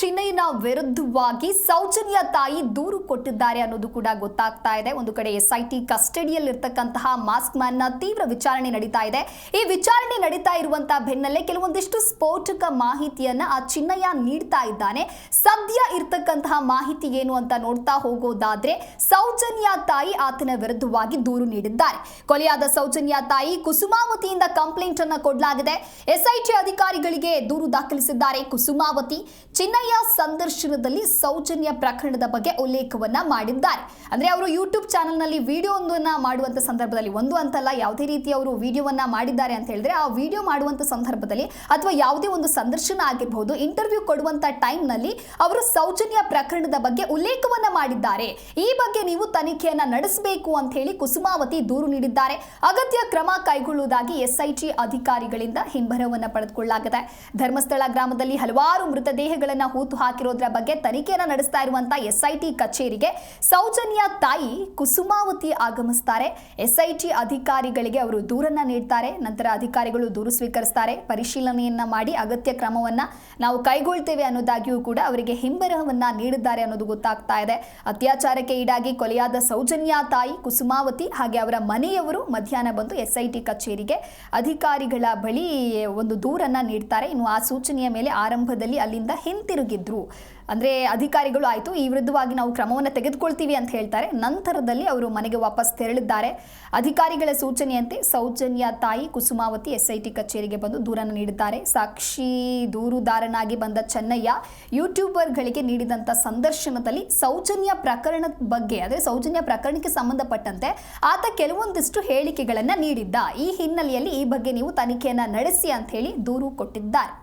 ಚಿನ್ನಯ್ಯನ ವಿರುದ್ಧವಾಗಿ ಸೌಜನ್ಯ ತಾಯಿ ದೂರು ಕೊಟ್ಟಿದ್ದಾರೆ ಅನ್ನೋದು ಕೂಡ ಗೊತ್ತಾಗ್ತಾ ಇದೆ. ಒಂದು ಕಡೆ ಎಸ್ ಐ ಟಿ ಕಸ್ಟಡಿಯಲ್ಲಿ ಇರ್ತಕ್ಕಂತಹ ಮಾಸ್ಕ್ ಮ್ಯಾನ್ನ ತೀವ್ರ ವಿಚಾರಣೆ ನಡೀತಾ ಇದೆ. ಈ ವಿಚಾರಣೆ ನಡೀತಾ ಇರುವಂತಹ ಬೆನ್ನಲ್ಲೇ ಕೆಲವೊಂದಿಷ್ಟು ಸ್ಫೋಟಕ ಮಾಹಿತಿಯನ್ನ ಆ ಚಿನ್ನಯ್ಯ ನೀಡ್ತಾ ಇದ್ದಾನೆ. ಸದ್ಯ ಇರ್ತಕ್ಕಂತಹ ಮಾಹಿತಿ ಏನು ಅಂತ ನೋಡ್ತಾ ಹೋಗೋದಾದ್ರೆ ಸೌಜನ್ಯ ತಾಯಿ ಆತನ ವಿರುದ್ಧವಾಗಿ ದೂರು ನೀಡಿದ್ದಾರೆ. ಕೊಲೆಯಾದ ಸೌಜನ್ಯ ತಾಯಿ ಕುಸುಮಾವತಿಯಿಂದ ಕಂಪ್ಲೇಂಟ್ ಅನ್ನ ಕೊಡಲಾಗಿದೆ. ಎಸ್ಐಟಿ ಅಧಿಕಾರಿಗಳಿಗೆ ದೂರು ದಾಖಲಿಸಿದ್ದಾರೆ ಕುಸುಮಾವತಿ ಚಿನ್ನಯ್ಯ ಸಂದರ್ಶನದಲ್ಲಿ ಸೌಜನ್ಯ ಪ್ರಕರಣದ ಬಗ್ಗೆ ಉಲ್ಲೇಖವನ್ನ ಮಾಡಿದ್ದಾರೆ. ಅಂದ್ರೆ ಅವರು ಯೂಟ್ಯೂಬ್ ಚಾನೆಲ್ನಲ್ಲಿ ಒಂದನ್ನ ಮಾಡುವಂತ ಸಂದರ್ಭದಲ್ಲಿ, ಒಂದು ಅಂತಲ್ಲ, ಯಾವುದೇ ರೀತಿ ಅವರು ವಿಡಿಯೋವನ್ನ ಮಾಡಿದ್ದಾರೆ ಅಂತ ಹೇಳಿದ್ರೆ, ಆ ವಿಡಿಯೋ ಮಾಡುವಂತ ಸಂದರ್ಭದಲ್ಲಿ ಅಥವಾ ಯಾವುದೇ ಒಂದು ಸಂದರ್ಶನ ಆಗಿರಬಹುದು ಇಂಟರ್ವ್ಯೂ ಕೊಡುವಂತ ಟೈಮ್ನಲ್ಲಿ ಅವರು ಸೌಜನ್ಯ ಪ್ರಕರಣದ ಬಗ್ಗೆ ಉಲ್ಲೇಖವನ್ನ ಮಾಡಿದ್ದಾರೆ. ಈ ಬಗ್ಗೆ ನೀವು ತನಿಖೆಯನ್ನ ನಡೆಸಬೇಕು ಅಂತ ಹೇಳಿ ಕುಸುಮಾವತಿ ದೂರು ನೀಡಿದ್ದಾರೆ. ಅಗತ್ಯ ಕ್ರಮ ಕೈಗೊಳ್ಳುವುದಾಗಿ ಎಸ್ಐಟಿ ಅಧಿಕಾರಿಗಳಿಂದ ಹಿಂಬರವನ್ನ ಪಡೆದುಕೊಳ್ಳಲಾಗಿದೆ. ಧರ್ಮಸ್ಥಳ ಗ್ರಾಮದಲ್ಲಿ ಹಲವಾರು ಮೃತದೇಹಗಳನ್ನ ಹೂತು ಹಾಕಿರೋದ್ರ ಬಗ್ಗೆ ತನಿಖೆಯನ್ನ ನಡೆಸ್ತಾ ಇರುವಂತಹ ಎಸ್ಐಟಿ ಕಚೇರಿಗೆ ಸೌಜನ್ಯ ತಾಯಿ ಕುಸುಮಾವತಿ ಆಗಮಿಸ್ತಾರೆ. ಎಸ್ಐಟಿ ಅಧಿಕಾರಿಗಳಿಗೆ ಅವರು ದೂರನ್ನ ನೀಡ್ತಾರೆ. ನಂತರ ಅಧಿಕಾರಿಗಳು ದೂರು ಸ್ವೀಕರಿಸ್ತಾರೆ. ಪರಿಶೀಲನೆಯನ್ನ ಮಾಡಿ ಅಗತ್ಯ ಕ್ರಮವನ್ನ ನಾವು ಕೈಗೊಳ್ತೇವೆ ಅನ್ನೋದಾಗಿಯೂ ಕೂಡ ಅವರಿಗೆ ಹಿಂಬರಹವನ್ನ ನೀಡಿದ್ದಾರೆ ಅನ್ನೋದು ಗೊತ್ತಾಗ್ತಾ ಇದೆ. ಅತ್ಯಾಚಾರಕ್ಕೆ ಈಡಾಗಿ ಕೊಲೆಯಾದ ಸೌಜನ್ಯ ತಾಯಿ ಕುಸುಮಾವತಿ ಹಾಗೆ ಅವರ ಮನೆಯವರು ಮಧ್ಯಾಹ್ನ ಬಂದು ಎಸ್ಐಟಿ ಕಚೇರಿಗೆ ಅಧಿಕಾರಿಗಳ ಬಳಿ ಒಂದು ದೂರನ್ನ ನೀಡ್ತಾರೆ. ಇನ್ನು ಆ ಸೂಚನೆಯ ಮೇಲೆ ಆರಂಭದಲ್ಲಿ ಅಲ್ಲಿಂದ ಹಿಂತಿರುಗಿದ್ರು ಅಂದ್ರೆ ಅಧಿಕಾರಿಗಳು ಆಯಿತು, ಈ ವಿರುದ್ಧವಾಗಿ ನಾವು ಕ್ರಮವನ್ನು ತೆಗೆದುಕೊಳ್ತೀವಿ ಅಂತ ಹೇಳ್ತಾರೆ. ನಂತರದಲ್ಲಿ ಅವರು ಮನೆಗೆ ವಾಪಸ್ ತೆರಳಿದ್ದಾರೆ. ಅಧಿಕಾರಿಗಳ ಸೂಚನೆಯಂತೆ ಸೌಜನ್ಯ ತಾಯಿ ಕುಸುಮಾವತಿ ಎಸ್ಐಟಿ ಕಚೇರಿಗೆ ಬಂದು ದೂರನ್ನು ನೀಡಿದ್ದಾರೆ ಸಾಕ್ಷಿ ದೂರುದಾರನಾಗಿ ಬಂದ ಚೆನ್ನಯ್ಯ, ಯೂಟ್ಯೂಬರ್ಗಳಿಗೆ ನೀಡಿದಂಥ ಸಂದರ್ಶನದಲ್ಲಿ ಸೌಜನ್ಯ ಪ್ರಕರಣದ ಬಗ್ಗೆ ಅಂದರೆ ಸೌಜನ್ಯ ಪ್ರಕರಣಕ್ಕೆ ಸಂಬಂಧಪಟ್ಟಂತೆ ಆತ ಕೆಲವೊಂದಿಷ್ಟು ಹೇಳಿಕೆಗಳನ್ನು ನೀಡಿದ್ದ. ಈ ಹಿನ್ನೆಲೆಯಲ್ಲಿ ಈ ಬಗ್ಗೆ ನೀವು ತನಿಖೆಯನ್ನ ನಡೆಸಿ ಅಂತ ಹೇಳಿ ದೂರು ಕೊಟ್ಟಿದ್ದಾರೆ.